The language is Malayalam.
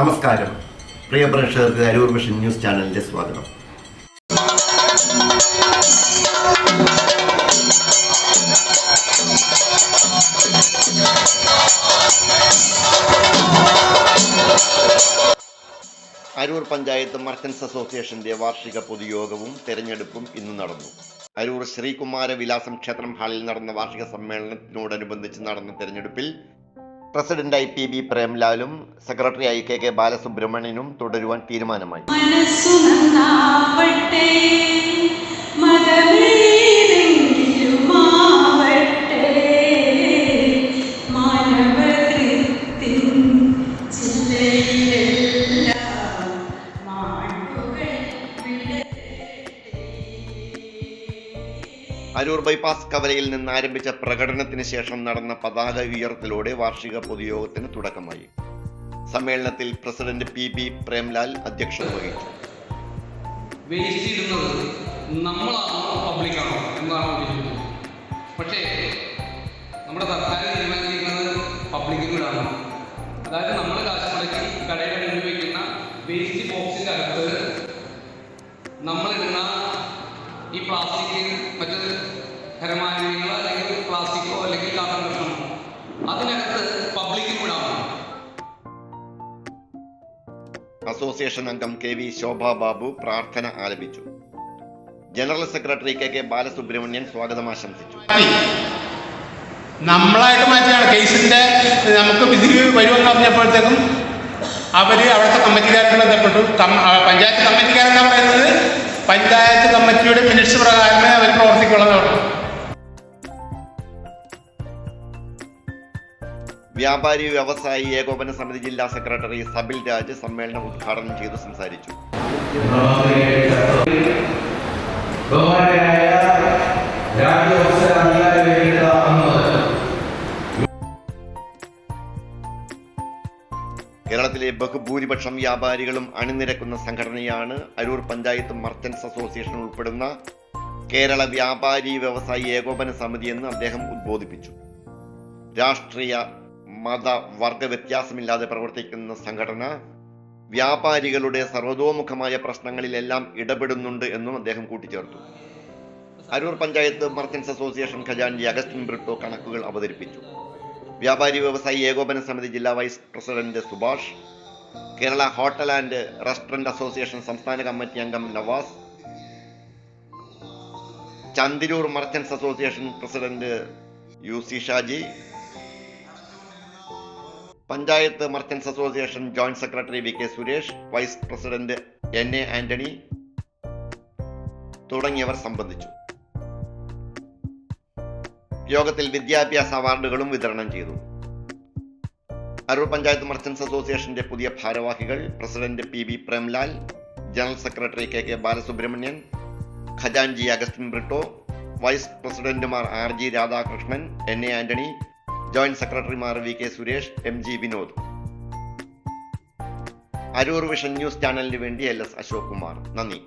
നമസ്കാരം. പ്രിയ പ്രേക്ഷകർക്ക് അരൂർ മിഷൻ ന്യൂസ് ചാനലിന്റെ സ്വാഗതം. അരൂർ പഞ്ചായത്ത് മർച്ചൻസ് അസോസിയേഷന്റെ വാർഷിക പൊതുയോഗവും തെരഞ്ഞെടുപ്പും ഇന്ന് നടന്നു. അരൂർ ശ്രീകുമാര വിലാസം ക്ഷേത്രം ഹാളിൽ നടന്ന വാർഷിക സമ്മേളനത്തിനോടനുബന്ധിച്ച് നടന്ന തെരഞ്ഞെടുപ്പിൽ പ്രസിഡന്റായി പി ബി പ്രേംലാലും സെക്രട്ടറിയായി കെ കെ ബാലസുബ്രഹ്മണ്യനും തുടരുവാൻ തീരുമാനമായി. മനസ്സു അരൂർ ബൈപ്പാസ് കവലയിൽ നിന്ന് ആരംഭിച്ച പ്രകടനത്തിന് ശേഷം നടന്ന പതാക ഉയർത്തലോടെ വാർഷിക പൊതുയോഗത്തിന് തുടക്കമായി. സമ്മേളനത്തിൽ പ്രസിഡന്റ് പി ബി പ്രേംലാൽ അധ്യക്ഷത വഹിച്ചു. നമ്മളാണോ എന്നാണ് പക്ഷേ നമ്മുടെ സർക്കാർ പ്ലാസ്റ്റിക് മറ്റ് ഖരമാലിന്യങ്ങളോ അല്ലെങ്കിൽ പ്ലാസ്റ്റിക്കോ അല്ലെങ്കിൽ കാർട്ടൺ കഷ്ണമോ അതിനകത്ത് പബ്ലിക്കും കൂടെ അസോസിയേഷൻ അംഗം കെ വി ശോഭ ബാബു പ്രാർത്ഥന ആലപിച്ചു general secretary K K Balasubramanian സ്വാഗതം ആശംസിച്ചു. നമ്മളായിട്ട് മാറ്റിയാണ്. കേസിന്റെ നമുക്ക് വിധി വരുമെന്ന് പറഞ്ഞപ്പോഴത്തേക്കും അവർ അവിടുത്തെ കമ്മിറ്റിക്കാരോട് ബന്ധപ്പെട്ടു. പഞ്ചായത്ത് കമ്മിറ്റിക്കാരെന്നാ പറയുന്നത്. പഞ്ചായത്ത് കമ്മിറ്റിയുടെ മിനിറ്റ്സ് പ്രകാരമേ അവർ പ്രവർത്തിക്കുള്ളൂ വ്യാപാരി വ്യവസായി ഏകോപന സമിതി ജില്ലാ സെക്രട്ടറി സബിൽ രാജ് സമ്മേളനം ഉദ്ഘാടനം ചെയ്തു സംസാരിച്ചു. കേരളത്തിലെ ബഹുഭൂരിപക്ഷം വ്യാപാരികളും അണിനിരക്കുന്ന സംഘടനയാണ് അരൂർ പഞ്ചായത്ത് മർച്ചൻസ് അസോസിയേഷൻ ഉൾപ്പെടുന്ന കേരള വ്യാപാരി വ്യവസായി ഏകോപന സമിതി എന്ന് അദ്ദേഹം ഉദ്ബോധിപ്പിച്ചു. രാഷ്ട്രീയ മത വർഗ വ്യത്യാസമില്ലാതെ പ്രവർത്തിക്കുന്ന സംഘടന വ്യാപാരികളുടെ സർവതോമുഖമായ പ്രശ്നങ്ങളിലെല്ലാം ഇടപെടുന്നുണ്ട് എന്നും അദ്ദേഹം കൂട്ടിച്ചേർത്തു. അരൂർ പഞ്ചായത്ത് മർച്ചൻസ് അസോസിയേഷൻ ഖജാൻജി അഗസ്റ്റിൻ ബ്രിട്ടോ കണക്കുകൾ അവതരിപ്പിച്ചു. വ്യാപാരി വ്യവസായി ഏകോപന സമിതി ജില്ലാ vice president Subhash Kerala hotel and restaurant association സംസ്ഥാന കമ്മിറ്റി അംഗം Navas Chandiroor merchants association president U C Shaji panchayat merchants association joint secretary V K Suresh vice president N A Antony തുടങ്ങിയവർ സംബന്ധിച്ചു. യോഗത്തിൽ വിദ്യാഭ്യാസ അവാർഡുകളും വിതരണം ചെയ്തു. അരൂർ പഞ്ചായത്ത് മർച്ചൻസ് അസോസിയേഷന്റെ പുതിയ ഭാരവാഹികൾ president P B Premlal general secretary K K Balasubramanian ഖജാൻജി Augustine Britto vice പ്രസിഡന്റുമാർ R G Radhakrishnan N A Antony joint സെക്രട്ടറിമാർ V K Suresh M G Vinod. Aroor vision news ചാനലിന് വേണ്ടി എൽ എസ് അശോക് കുമാർ നന്ദി.